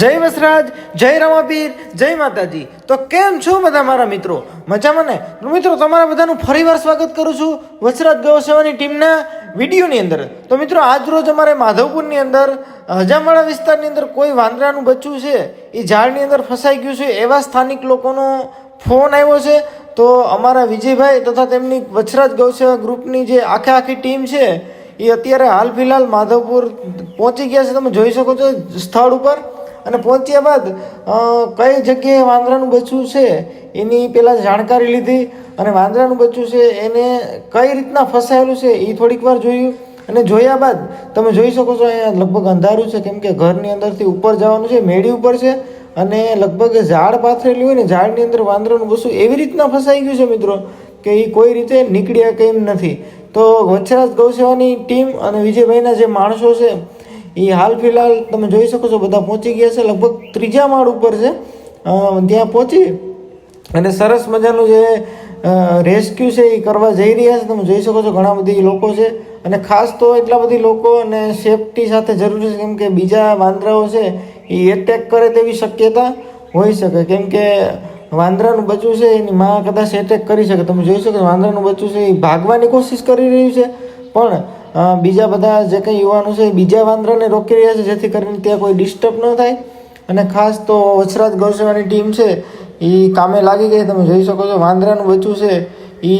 જય વસરાજ, જય રમાપીર જય માતાજી. તો કેમ છો બધા મારા મિત્રો? મજામાં ને? મિત્રો, તમારા બધાનું ફરીવાર સ્વાગત કરું છું વસરાજ ગૌ સેવાની ટીમના વિડીયોની અંદર. તો મિત્રો આજ રોજ અમારે માધવપુરની અંદર હજામાળા વિસ્તારની અંદર કોઈ વાંદરાનું બચ્ચું છે, એ ઝાડની અંદર ફસાઈ ગયું છે એવા સ્થાનિક લોકોનો ફોન આવ્યો છે, તો અમારા વિજયભાઈ તથા તેમની વછરાજ ગૌસેવા ગ્રુપની જે આખે આખી ટીમ છે, એ અત્યારે હાલ ફિલહાલ માધવપુર પહોંચી ગયા છે. તમે જોઈ શકો છો સ્થળ ઉપર. અને પહોંચ્યા બાદ કઈ જગ્યાએ વાંદરાનું બચ્ચું છે, એની પહેલાં જાણકારી લીધી. અને વાંદરાનું બચ્ચું છે, એને કઈ રીતના ફસાયેલું છે, એ થોડીક વાર જોયું. અને જોયા બાદ, તમે જોઈ શકો છો અહીંયા લગભગ અંધારું છે, કેમ કે ઘરની અંદરથી ઉપર જવાનું છે, મેળી ઉપર છે. અને લગભગ ઝાડ પાથરેલી હોય ને, ઝાડની અંદર વાંદરાનું બસું એવી રીતના ફસાઈ ગયું છે મિત્રો કે એ કોઈ રીતે નીકળ્યા કેમ નથી. તો વચ્છરાજ ગૌસેવાની ટીમ અને વિજયભાઈના જે માણસો છે, એ હાલ ફિલહાલ તમે જોઈ શકો છો બધા પહોંચી ગયા છે, લગભગ ત્રીજા માળ ઉપર છે. ત્યાં પહોંચી અને સરસ મજાનું જે રેસ્ક્યુ છે એ કરવા જઈ રહ્યા છે. તમે જોઈ શકો છો ઘણા બધી લોકો છે. અને ખાસ તો એટલા બધી લોકો અને સેફટી સાથે જરૂરી છે, કેમ કે બીજા વાંદરાઓ છે, એ એટેક કરે તેવી શક્યતા હોઈ શકે. કેમ કે વાંદરાનું બચ્ચું છે, એની માં કદાચ એટેક કરી શકે. તમે જોઈ શકો વાંદરાનું બચ્ચું છે, એ ભાગવાની કોશિશ કરી રહ્યું છે. પણ બીજા બધા જે કંઈ યુવાનો છે, એ બીજા વાંદરાને રોકી રહ્યા છે, જેથી કરીને ત્યાં કોઈ ડિસ્ટર્બ ન થાય. અને ખાસ તો વછરાજ ગૌસેવાની ટીમ છે, એ કામે લાગી ગઈ. તમે જોઈ શકો છો, વાંદરાનું બચ્ચું છે એ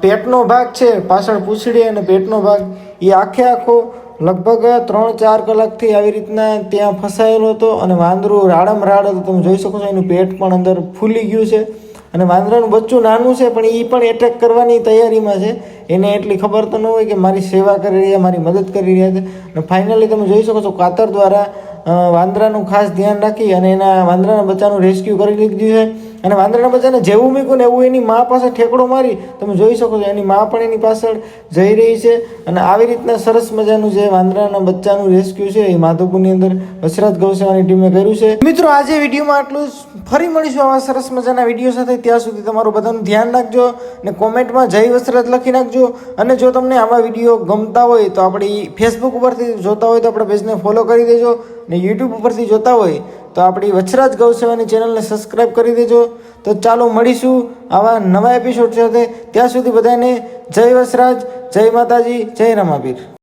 પેટનો ભાગ છે, પાછળ પૂછડી અને પેટનો ભાગ એ આખે આખો લગભગ ત્રણ ચાર કલાકથી આવી રીતના ત્યાં ફસાયેલો હતો અને વાંદરું રાડમ રાડ હતું, તમે જોઈ શકો છો એનું પેટ પણ અંદર ફૂલી ગયું છે. અને વાંદરાનું બચ્ચું નાનું છે, પણ એ પણ એટેક કરવાની તૈયારીમાં છે. એને એટલી ખબર તો ન હોય કે મારી સેવા કરી રહ્યા, મારી મદદ કરી રહ્યા છે. અને ફાઇનલી તમે જોઈ શકો છો, કાતર દ્વારા વાંદરાનું ખાસ ધ્યાન રાખી અને એના વાંદરાના બચ્ચાનું રેસ્ક્યુ કરી લીધું છે. અને વાંદરાના બચ્ચાને જેવું મૂક્યું ને એવું એની મા પાસે ઠેકડો મારી, તમે જોઈ શકો છો, એની મા પણ એની પાછળ જઈ રહી છે. અને આવી રીતના સરસ મજાનું જે વાંદરાના બચ્ચાનું રેસ્ક્યુ છે, એ માધવપુરની અંદર વસરાત ગૌસેવાની ટીમે કર્યું છે. મિત્રો, આજે વિડીયોમાં આટલું જ. ફરી મળીશું આવા સરસ મજાના વીડિયો સાથે. ત્યાં સુધી તમારું બધાનું ધ્યાન રાખજો અને કોમેન્ટમાં જય વસરત લખી નાખજો. અને જો તમને આવા વીડિયો ગમતા હોય તો આપણી ફેસબુક ઉપરથી જોતા હોય તો આપણા પેજને ફોલો કરી દેજો ને યુટ્યુબ ઉપરથી જોતા હોય તો આપણી વચરાજ ગૌસેવાની ચેનલને સબસ્ક્રાઈબ કરી દેજો. તો ચાલો મળીશું આવા નવા એપિસોડ સાથે. ત્યાં સુધી બધાને જય વસરાજ, જય માતાજી, જય રમાપીર